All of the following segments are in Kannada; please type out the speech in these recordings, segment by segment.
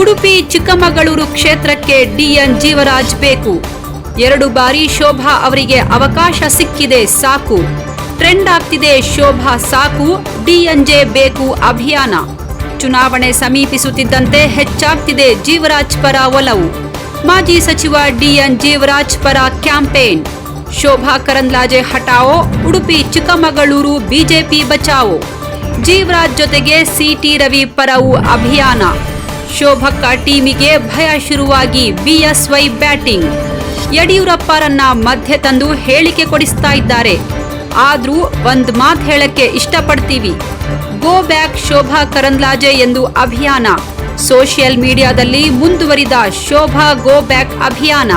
ಉಡುಪಿ ಚಿಕ್ಕಮಗಳೂರು ಕ್ಷೇತ್ರಕ್ಕೆ ಡಿಎನ್ ಜೀವರಾಜ್ ಬೇಕು. ಎರಡು ಬಾರಿ ಶೋಭಾ ಅವರಿಗೆ ಅವಕಾಶ ಸಿಕ್ಕಿದೆ ಸಾಕು. ಟ್ರೆಂಡ್ ಆಗ್ತಿದೆ ಶೋಭಾ ಸಾಕು, ಡಿಎನ್ಜೆ ಬೇಕು ಅಭಿಯಾನ. ಚುನಾವಣೆ ಸಮೀಪಿಸುತ್ತಿದ್ದಂತೆ ಹೆಚ್ಚಾಗ್ತಿದೆ ಜೀವರಾಜ್ ಪರ ಒಲವು. ಮಾಜಿ ಸಚಿವ ಡಿಎನ್ ಜೀವರಾಜ್ ಪರ ಕ್ಯಾಂಪೇನ್. ಶೋಭಾ ಕರಂದ್ಲಾಜೆ ಹಟಾವೋ ಉಡುಪಿ ಚಿಕ್ಕಮಗಳೂರು ಬಿಜೆಪಿ ಬಚಾವೋ. ಜೀವರಾಜ್ ಜೊತೆಗೆ ಸಿಟಿ ರವಿ ಪರವು ಅಭಿಯಾನ. ಶೋಭಕ್ಕ ಟೀಮಿಗೆ ಭಯ ಶುರುವಾಗಿ ಬಿಎಸ್ವೈ ಬ್ಯಾಟಿಂಗ್. ಯಡಿಯೂರಪ್ಪರನ್ನ ಮಧ್ಯೆ ತಂದು ಹೇಳಿಕೆ ಕೊಡಿಸ್ತಾ ಇದ್ದಾರೆ. ಆದ್ರೂ ಒಂದ್ ಮಾತು ಹೇಳಕ್ಕೆ ಇಷ್ಟಪಡ್ತೀವಿ. ಗೋ ಬ್ಯಾಕ್ ಶೋಭಾ ಕರಂದ್ಲಾಜೆ ಎಂದು ಅಭಿಯಾನ. ಸೋಷಿಯಲ್ ಮೀಡಿಯಾದಲ್ಲಿ ಮುಂದುವರಿದ ಶೋಭಾ ಗೋ ಬ್ಯಾಕ್ ಅಭಿಯಾನ.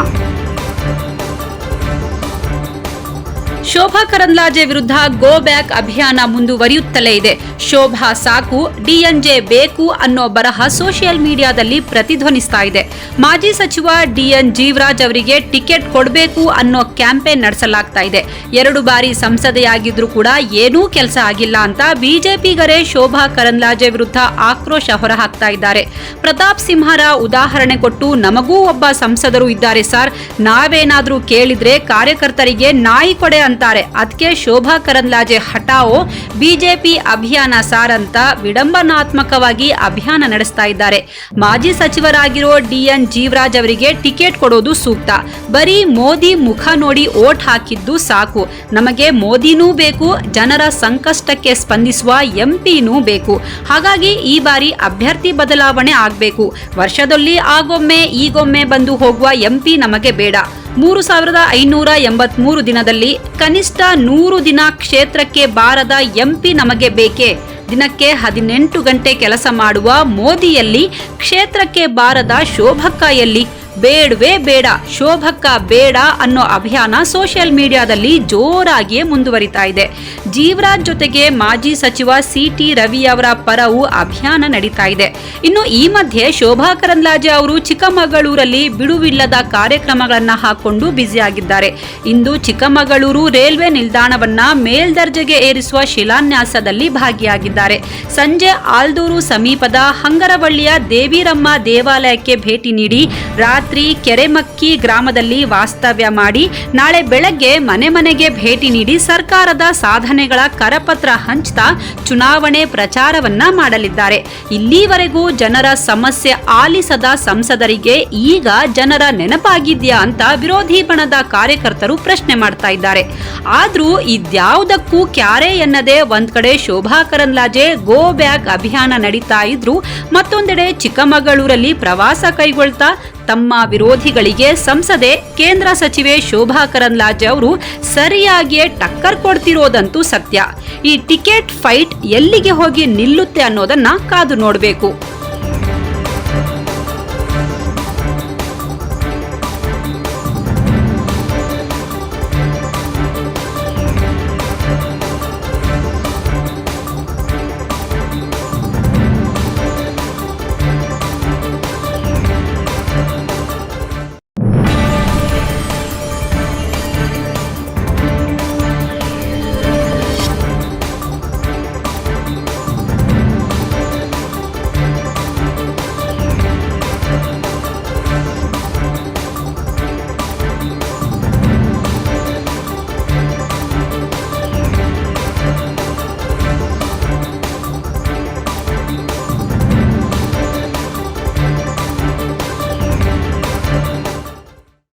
ಶೋಭಾ ಕರಂದ್ಲಾಜೆ ವಿರುದ್ಧ ಗೋ ಬ್ಯಾಕ್ ಅಭಿಯಾನ ಮುಂದುವರಿಯುತ್ತಲೇ ಇದೆ. ಶೋಭಾ ಸಾಕು ಡಿಎನ್ಜೆ ಬೇಕು ಅನ್ನೋ ಬರಹ ಸೋಷಿಯಲ್ ಮೀಡಿಯಾದಲ್ಲಿ ಪ್ರತಿಧ್ವನಿಸ್ತಾ ಇದೆ. ಮಾಜಿ ಸಚಿವ ಡಿಎನ್ ಜೀವರಾಜ್ ಅವರಿಗೆ ಟಿಕೆಟ್ ಕೊಡಬೇಕು ಅನ್ನೋ ಕ್ಯಾಂಪೇನ್ ನಡೆಸಲಾಗ್ತಾ ಇದೆ. ಎರಡು ಬಾರಿ ಸಂಸದೆಯಾಗಿದ್ರೂ ಕೂಡ ಏನೂ ಕೆಲಸ ಆಗಿಲ್ಲ ಅಂತ ಬಿಜೆಪಿಗರೇ ಶೋಭಾ ಕರಂದ್ಲಾಜೆ ವಿರುದ್ಧ ಆಕ್ರೋಶ ಹೊರಹಾಕ್ತಾ ಇದ್ದಾರೆ. ಪ್ರತಾಪ್ ಸಿಂಹರ ಉದಾಹರಣೆ ಕೊಟ್ಟು ನಮಗೂ ಒಬ್ಬ ಸಂಸದರು ಇದ್ದಾರೆ ಸರ್. ನಾವೇನಾದರೂ ಕೇಳಿದ್ರೆ ಕಾರ್ಯಕರ್ತರಿಗೆ ನಾಯಿ ಕೊಡೆ ಅಂತಾರೆ ಅದಕ್ಕೆ ಶೋಭಾ ಕರಂದ್ಲಾಜೆ ಹಟಾವೋ ಬಿಜೆಪಿ ಅಭಿಯಾನ ಸಾರಂತ ವಿಡಂಬನಾತ್ಮಕವಾಗಿ ಅಭಿಯಾನ ನಡೆಸ್ತಾ ಇದ್ದಾರೆ. ಮಾಜಿ ಸಚಿವರಾಗಿರೋ ಡಿಎನ್ ಜೀವರಾಜ್ ಅವರಿಗೆ ಟಿಕೆಟ್ ಕೊಡೋದು ಸೂಕ್ತ. ಬರೀ ಮೋದಿ ಮುಖ ನೋಡಿ ಓಟ್ ಹಾಕಿದ್ದು ಸಾಕು. ನಮಗೆ ಮೋದಿನೂ ಬೇಕು, ಜನರ ಸಂಕಷ್ಟಕ್ಕೆ ಸ್ಪಂದಿಸುವ ಎಂಪಿನೂ ಬೇಕು. ಹಾಗಾಗಿ ಈ ಬಾರಿ ಅಭ್ಯರ್ಥಿ ಬದಲಾವಣೆ ಆಗಬೇಕು. ವರ್ಷದಲ್ಲಿ ಆಗೊಮ್ಮೆ, ಈಗೊಮ್ಮೆ ಬಂದು ಹೋಗುವ ಎಂಪಿ ನಮಗೆ ಬೇಡ. ಮೂರು ಸಾವಿರದ ಐನೂರ ಎಂಬತ್ಮೂರು ದಿನದಲ್ಲಿ ಕನಿಷ್ಠ ನೂರು ದಿನ ಕ್ಷೇತ್ರಕ್ಕೆ ಬಾರದ ಎಂಪಿ ನಮಗೆ ಬೇಕೇ? ದಿನಕ್ಕೆ ಹದಿನೆಂಟು ಗಂಟೆ ಕೆಲಸ ಮಾಡುವ ಮೋದಿಯಲ್ಲಿ ಕ್ಷೇತ್ರಕ್ಕೆ ಬಾರದ ಶೋಭಕ್ಕ ಎಲ್ಲಿ ಬೇಡವೇ ಬೇಡ, ಶೋಭಕ್ಕ ಬೇಡ ಅನ್ನೋ ಅಭಿಯಾನ ಸೋಷಿಯಲ್ ಮೀಡಿಯಾದಲ್ಲಿ ಜೋರಾಗಿಯೇ ಮುಂದುವರಿತಾ ಇದೆ. ಜೀವರಾಜ್ ಜೊತೆಗೆ ಮಾಜಿ ಸಚಿವ ಸಿಟಿ ರವಿ ಅವರ ಪರವು ಅಭಿಯಾನ ನಡೀತಾ ಇದೆ. ಇನ್ನು ಈ ಮಧ್ಯೆ ಶೋಭಾ ಕರಂದ್ಲಾಜೆ ಅವರು ಚಿಕ್ಕಮಗಳೂರಲ್ಲಿ ಬಿಡುವಿಲ್ಲದ ಕಾರ್ಯಕ್ರಮಗಳನ್ನು ಹಾಕೊಂಡು ಬ್ಯುಸಿಯಾಗಿದ್ದಾರೆ. ಇಂದು ಚಿಕ್ಕಮಗಳೂರು ರೈಲ್ವೆ ನಿಲ್ದಾಣವನ್ನ ಮೇಲ್ದರ್ಜೆಗೆ ಏರಿಸುವ ಶಿಲಾನ್ಯಾಸದಲ್ಲಿ ಭಾಗಿಯಾಗಿದ್ದಾರೆ. ಸಂಜೆ ಆಲ್ದೂರು ಸಮೀಪದ ಹಂಗರವಳ್ಳಿಯ ದೇವಿರಮ್ಮ ದೇವಾಲಯಕ್ಕೆ ಭೇಟಿ ನೀಡಿ ರಾತ್ರಿ ಕೆರೆಮಕ್ಕಿ ಗ್ರಾಮದಲ್ಲಿ ವಾಸ್ತವ್ಯ ಮಾಡಿ ನಾಳೆ ಬೆಳಗ್ಗೆ ಮನೆ ಮನೆಗೆ ಭೇಟಿ ನೀಡಿ ಸರ್ಕಾರದ ಸಾಧನೆಗಳ ಕರಪತ್ರ ಹಂಚ್ತಾ ಚುನಾವಣೆ ಪ್ರಚಾರವನ್ನ ಮಾಡಲಿದ್ದಾರೆ. ಇಲ್ಲಿವರೆಗೂ ಜನರ ಸಮಸ್ಯೆ ಆಲಿಸದ ಸಂಸದರಿಗೆ ಈಗ ಜನರ ನೆನಪಾಗಿದ್ಯಾ ಅಂತ ವಿರೋಧಿ ಬಣದ ಕಾರ್ಯಕರ್ತರು ಪ್ರಶ್ನೆ ಮಾಡ್ತಾ ಇದ್ದಾರೆ. ಆದ್ರೂ ಇದ್ಯಾವುದಕ್ಕೂ ಕ್ಯಾರೆ ಎನ್ನದೆ ಒಂದ್ ಕಡೆ ಶೋಭಾ ಕರಂದ್ಲಾಜೆ, ಗೋ ಬ್ಯಾಕ್ ಅಭಿಯಾನ ನಡೀತಾ ಇದ್ರು, ಮತ್ತೊಂದೆಡೆ ಚಿಕ್ಕಮಗಳೂರಲ್ಲಿ ಪ್ರವಾಸ ಕೈಗೊಳ್ತಾ ತಮ್ಮ ವಿರೋಧಿಗಳಿಗೆ ಸಂಸದೆ, ಕೇಂದ್ರ ಸಚಿವೆ ಶೋಭಾ ಕರಂದ್ಲಾಜೆ ಅವರು ಸರಿಯಾಗಿಯೇ ಟಕ್ಕರ್ ಕೊಡ್ತಿರೋದಂತೂ ಸತ್ಯ. ಈ ಟಿಕೆಟ್ ಫೈಟ್ ಎಲ್ಲಿಗೆ ಹೋಗಿ ನಿಲ್ಲುತ್ತೆ ಅನ್ನೋದನ್ನ ಕಾದು ನೋಡಬೇಕು.